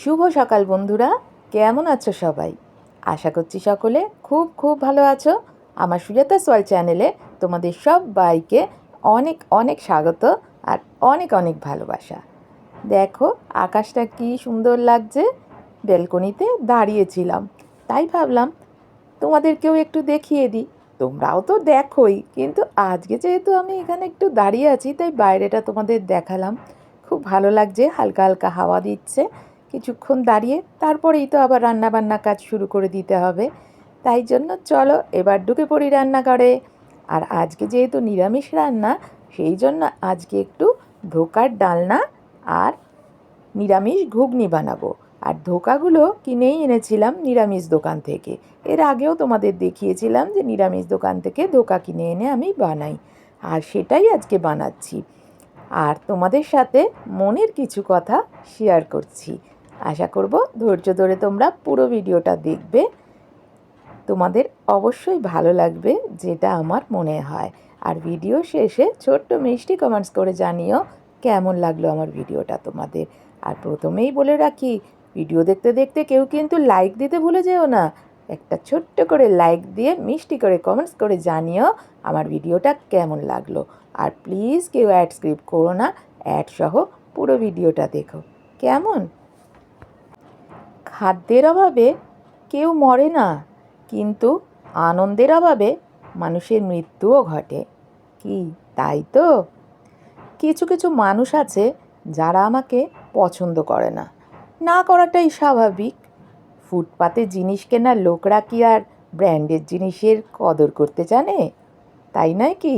শুভ সকাল বন্ধুরা, কেমন আছো সবাই? আশা করছি সকলে খুব খুব ভালো আছো। আমার সুজাতা সোয়াল চ্যানেলে তোমাদের সবাইকে অনেক অনেক স্বাগত আর অনেক অনেক ভালোবাসা। দেখো, আকাশটা কি সুন্দর লাগছে। ব্যালকনিতে দাঁড়িয়েছিলাম, তাই ভাবলাম তোমাদেরকেও একটু দেখিয়ে দিই। তোমরাও তো দেখোই, কিন্তু আজকে যেহেতু আমি এখানে একটু দাঁড়িয়ে আছি, তাই বাইরেটা তোমাদের দেখালাম। খুব ভালো লাগছে, হালকা হালকা হাওয়া দিচ্ছে। কিছুক্ষণ দাঁড়িয়ে তারপরেই তো আবার রান্না বান্না কাজ শুরু করে দিতে হবে। তাই জন্য চলো এবার ঢুকে পড়ি রান্নাঘরে। আর আজকে যেহেতু নিরামিষ রান্না, সেই জন্য আজকে একটু ধোকার ডালনা আর নিরামিষ ঘুগনি বানাবো। আর ধোকাগুলো কিনেই এনেছিলাম নিরামিষ দোকান থেকে। এর আগেও তোমাদের দেখিয়েছিলাম যে নিরামিষ দোকান থেকে ধোকা কিনে এনে আমি বানাই। আর সেটাই আজকে বানাচ্ছি। আর তোমাদের সাথে মনের কিছু কথা শেয়ার করছি। আশা করব ধৈর্য ধরে তোমরা পুরো ভিডিওটা দেখবে। তোমাদের অবশ্যই ভালো লাগবে যেটা আমার মনে হয়। আর ভিডিও শেষে ছোট্ট মিষ্টি কমেন্টস করে জানিও কেমন লাগল আমার ভিডিওটা তোমাদের। আর প্রথমেই বলে রাখি, ভিডিও দেখতে দেখতে কেউ কিন্তু লাইক দিতে ভুলে যেও না। একটা ছোট্ট করে লাইক দিয়ে মিষ্টি করে কমেন্টস করে জানিও আমার ভিডিওটা কেমন লাগল। আর প্লিজ কেউ অ্যাড স্ক্রিপ্ট করো না অ্যাড সহ পুরো ভিডিওটা দেখো। কেমন? খাদ্যের অভাবে কেউ মরে না, কিন্তু আনন্দের অভাবে মানুষের মৃত্যুও ঘটে। কি, তাই তো? কিছু কিছু মানুষ আছে যারা আমাকে পছন্দ করে না। না করাটাই স্বাভাবিক। ফুটপাতে জিনিস কেনার লোকরা কি আর ব্র্যান্ডের জিনিসের কদর করতে জানে? তাই নয় কি?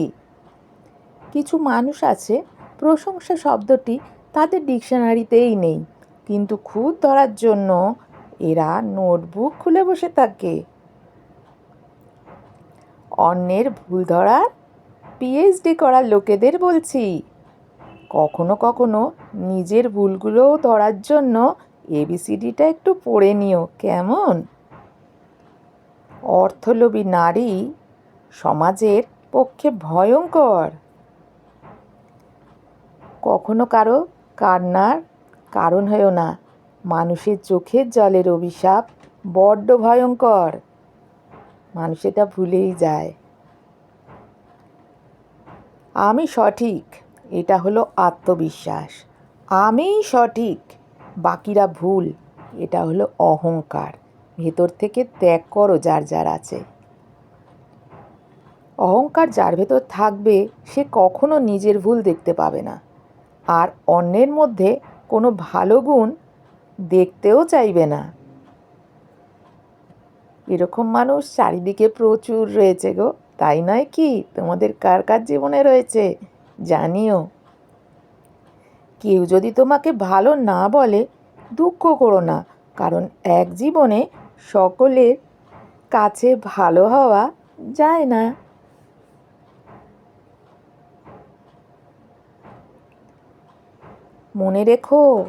কিছু মানুষ আছে, প্রশংসা শব্দটি তাদের ডিকশনারিতেই নেই, কিন্তু খুদ ধরার জন্য এরা নোটবুক খুলে বসে থাকে। অন্যের ভুল ধরার পিএইচডি করার লোকেদের বলছি, কখনো কখনো নিজের ভুলগুলোও ধরার জন্য এবিসিডিটা একটু পড়ে নিও, কেমন? অর্থলোভী নারী সমাজের পক্ষে ভয়ঙ্কর। কখনো কারও কান্নার কারণ হয়েও না মানুষের চোখের জলের অভিশাপ বড্ড ভয়ঙ্কর। মানুষ এটা ভুলেই যায়। আমি সঠিক, এটা হলো আত্মবিশ্বাস। আমিই সঠিক, বাকিরা ভুল, এটা হলো অহংকার। ভেতর থেকে ত্যাগ করো যার যার আছে। অহংকার যার ভেতর থাকবে, সে কখনো নিজের ভুল দেখতে পাবে না। আর অন্যের মধ্যে কোনো ভালো গুণ দেখতেও চাইবে না। এরকম মানুষ চারিদিকে প্রচুর রয়েছে গো, তাই নয় কি? তোমাদের কার কার জীবনে রয়েছে? জানিও। কেউ যদি তোমাকে ভালো না বলে, দুঃখ করো না, কারণ এক জীবনে সকলের কাছে ভালো হওয়া যায় না। মনে রেখো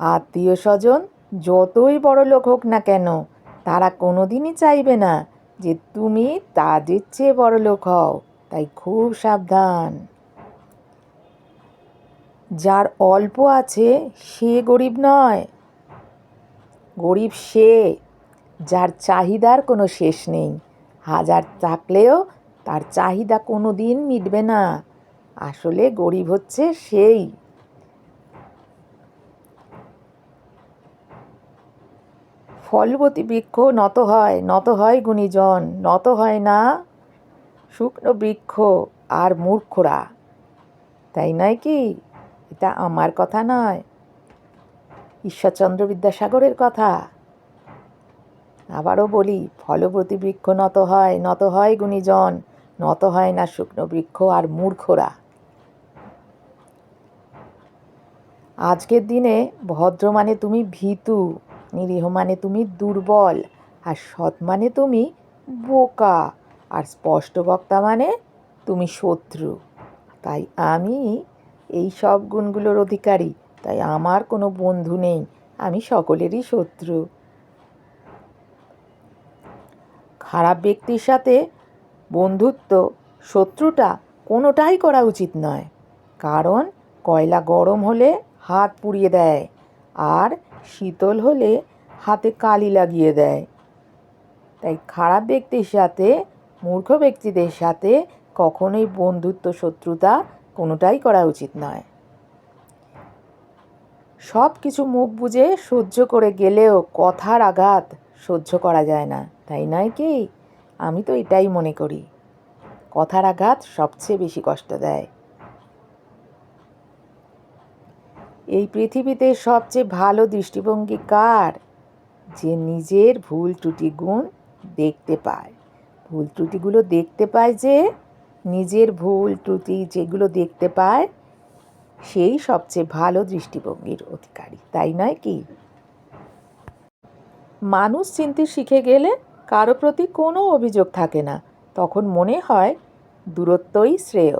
আত্মীয় স্বজন যতই বড় লোক হোক না কেন, তারা কোনোদিনই চাইবে না যে তুমি তাদের চেয়ে বড় লোক হও। তাই খুব সাবধান। যার অল্প আছে, সে গরিব নয়। গরিব সে, যার চাহিদার কোনো শেষ নেই। হাজার থাকলেও তার চাহিদা কোনো দিন মিটবে না। আসলে গরিব হচ্ছে সেই। ফলবতী বৃক্ষ নত হয় নত হয় গুণীজন, নত হয় না শুকনো বৃক্ষ আর মূর্খরা। তাই নয় কি? এটা আমার কথা নয়। ঈশ্বরচন্দ্র বিদ্যাসাগরের কথা। আবারও বলি, ফলবতী বৃক্ষ নত হয় নত হয় গুণীজন, নত হয় না শুকনো বৃক্ষ আর মূর্খরা। আজকের দিনে ভদ্র মানে তুমি ভীতু। নিরীহ মানে তুমি দুর্বল, আর সৎ মানে তুমি বোকা, আর স্পষ্ট বক্তা মানে তুমি শত্রু। তাই আমি এই সব গুণগুলোর অধিকারী, তাই আমার কোনো বন্ধু নেই, আমি সকলেরই শত্রু। খারাপ ব্যক্তির সাথে বন্ধুত্ব শত্রুটা কোনোটাই করা উচিত নয়, কারণ কয়লা গরম হলে হাত পুড়িয়ে দেয়, আর শীতল হলে হাতে কালি লাগিয়ে দেয়। তাই খারাপ ব্যক্তির সাথে, মূর্খ ব্যক্তিদের সাথে কখনোই বন্ধুত্ব, শত্রুতা কোনোটাই করা উচিত নয়। সব কিছু মুখ বুঝে সহ্য করে গেলেও কথার আঘাত সহ্য করা যায় না, তাই নয় কি? আমি তো এটাই মনে করি। কথার আঘাত সবচেয়ে বেশি কষ্ট দেয়। এই পৃথিবীতে সবচেয়ে ভালো দৃষ্টিভঙ্গি কার? যে নিজের ভুল ত্রুটি গুণ দেখতে পায়। ভুল ত্রুটিগুলো দেখতে পায় যে নিজের ভুল ত্রুটি যেগুলো দেখতে পায়, সেই সবচেয়ে ভালো দৃষ্টিভঙ্গির অধিকারী, তাই নয় কি? মানুষ চিনতে শিখে গেলে কারও প্রতি কোনো অভিযোগ থাকে না। তখন মনে হয় দূরত্বই শ্রেয়।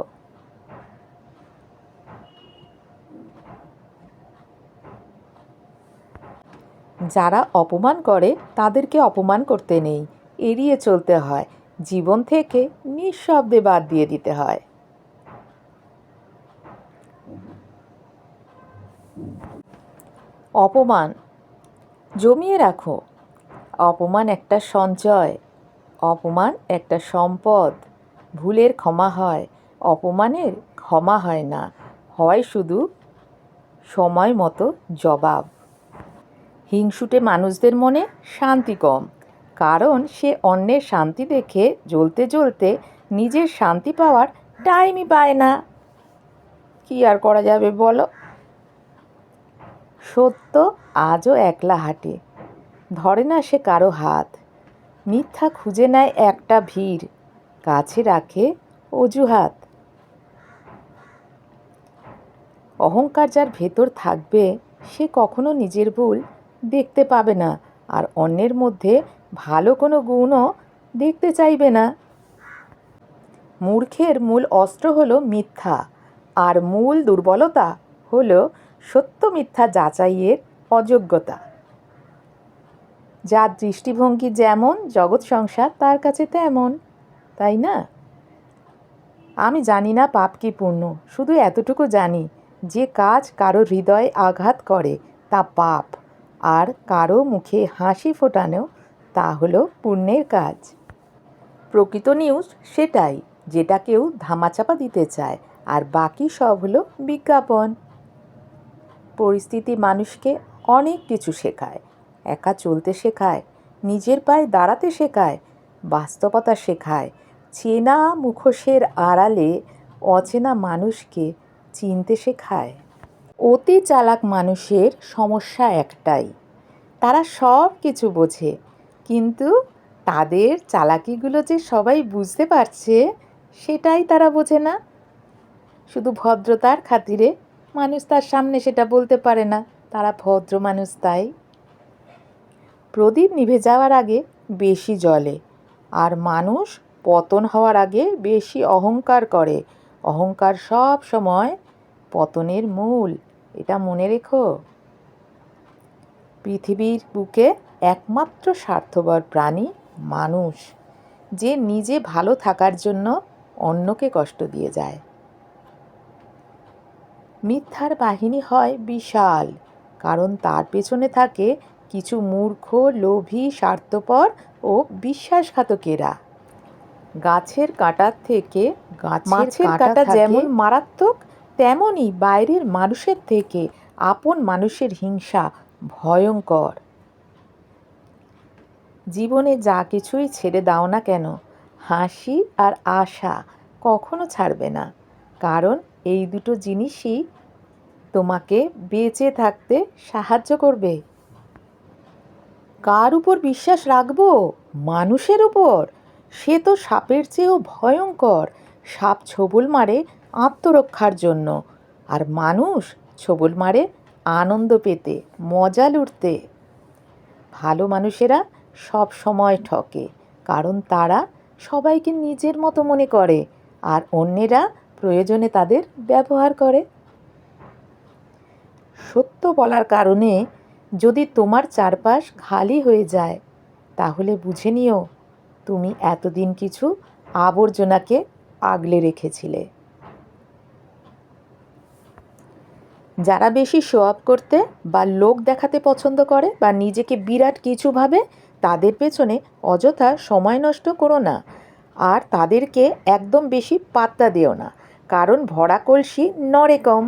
যারা অপমান করে, তাদেরকে অপমান করতে নেই। এড়িয়ে চলতে হয়। জীবন থেকে নিঃশব্দে বাদ দিয়ে দিতে হয়। অপমান। জমিয়ে রাখো। অপমান একটা সঞ্চয়। অপমান একটা সম্পদ। ভুলের ক্ষমা হয়। অপমানের ক্ষমা হয় না। হয় শুধু সময় মতো জবাব। হিংসুটে মানুষদের মনে শান্তি কম। কারণ সে অন্যের শান্তি দেখে জ্বলতে জ্বলতে নিজের শান্তি পাওয়ার টাইমই পায় না। কি আর করা যাবে বলো? সত্য আজও একলা হাঁটে। ধরে না সে কারও হাত। মিথ্যা খুঁজে নেয় একটা ভিড়। কাছে রাখে অজুহাত। অহংকার যার ভেতর থাকবে, সে কখনো নিজের ভুল দেখতে পাবে না। আর অন্যের মধ্যে ভালো কোনো গুণও দেখতে চাইবে না। মূর্খের মূল অস্ত্র হলো মিথ্যা, আর মূল দুর্বলতা হলো সত্য মিথ্যা যাচাইয়ের অযোগ্যতা। যার দৃষ্টিভঙ্গি যেমন, জগৎ সংসার তার কাছে তেমন, তাই না? আমি জানি না পাপ কি পুণ্য, শুধু এতটুকু জানি যে কাজ কারও হৃদয়ে আঘাত করে তা পাপ। আর কারও মুখে হাসি ফোটানো তা হলো পুণ্যের কাজ। প্রকৃত নিউজ সেটাই, যেটা কেউ ধামাচাপা দিতে চায়, আর বাকি সব হলো বিজ্ঞাপন। পরিস্থিতি মানুষকে অনেক কিছু শেখায়। একা চলতে শেখায়, নিজের পায়ে দাঁড়াতে শেখায়, বাস্তবতা শেখায়। চেনা মুখোশের আড়ালে অচেনা মানুষকে চিনতে শেখায়। অতি চালাক মানুষের সমস্যা একটাই। তারা সব কিছু বোঝে, কিন্তু তাদের চালাকিগুলো যে সবাই বুঝতে পারছে, সেটাই তারা বোঝে না। শুধু ভদ্রতার খাতিরে মানুষ তার সামনে সেটা বলতে পারে না, তারা ভদ্র মানুষ তাই। প্রদীপ নিভে যাওয়ার আগে বেশি জলে আর মানুষ পতন হওয়ার আগে বেশি অহংকার করে। অহংকার সব সময় পতনের মূল। এটা মনে রেখো পৃথিবীর বুকে একমাত্র স্বার্থপর প্রাণী মানুষ যে নিজে ভালো থাকার জন্য অন্যকে কষ্ট দিয়ে যায়। মিথ্যার বাহিনী হয় বিশাল কারণ তার পেছনে থাকে কিছু মূর্খ লোভী স্বার্থপর ও বিশ্বাসঘাতকেরা। গাছের কাঁটার থেকে গাছের কাঁটা যেমন মারাত্মক তেমনই বাইরের মানুষের থেকে আপন মানুষের হিংসা ভয়ঙ্কর। জীবনে যা কিছুই ছেড়ে দাও না কেন, হাসি আর আশা কখনো ছাড়বে না। কারণ এই দুটো জিনিসই তোমাকে বেঁচে থাকতে সাহায্য করবে। কার উপর বিশ্বাস রাখব? মানুষের উপর? সে তো সাপের চেয়েও ভয়ঙ্কর। সাপ ছবল মারে আত্মরক্ষার জন্য। আর মানুষ ছবল মারে আনন্দ পেতে, মজা লুটতে। ভালো মানুষেরা সব সময় ঠকে, কারণ তারা সবাইকে নিজের মতো মনে করে, আর অন্যেরা প্রয়োজনে তাদের ব্যবহার করে। সত্য বলার কারণে যদি তোমার চারপাশ খালি হয়ে যায়, তাহলে বুঝে নিও, তুমি এতদিন কিছু আবর্জনাকে আগলে রেখেছিলে। যারা বেশি শো আপ করতে বা লোক দেখাতে পছন্দ করে বা নিজেকে বিরাট কিছু ভাবে, তাদের পেছনে অযথা সময় নষ্ট করো না। আর তাদেরকে একদম বেশি পাত্তা দিও না। কারণ ভরা কলসি নরে কম।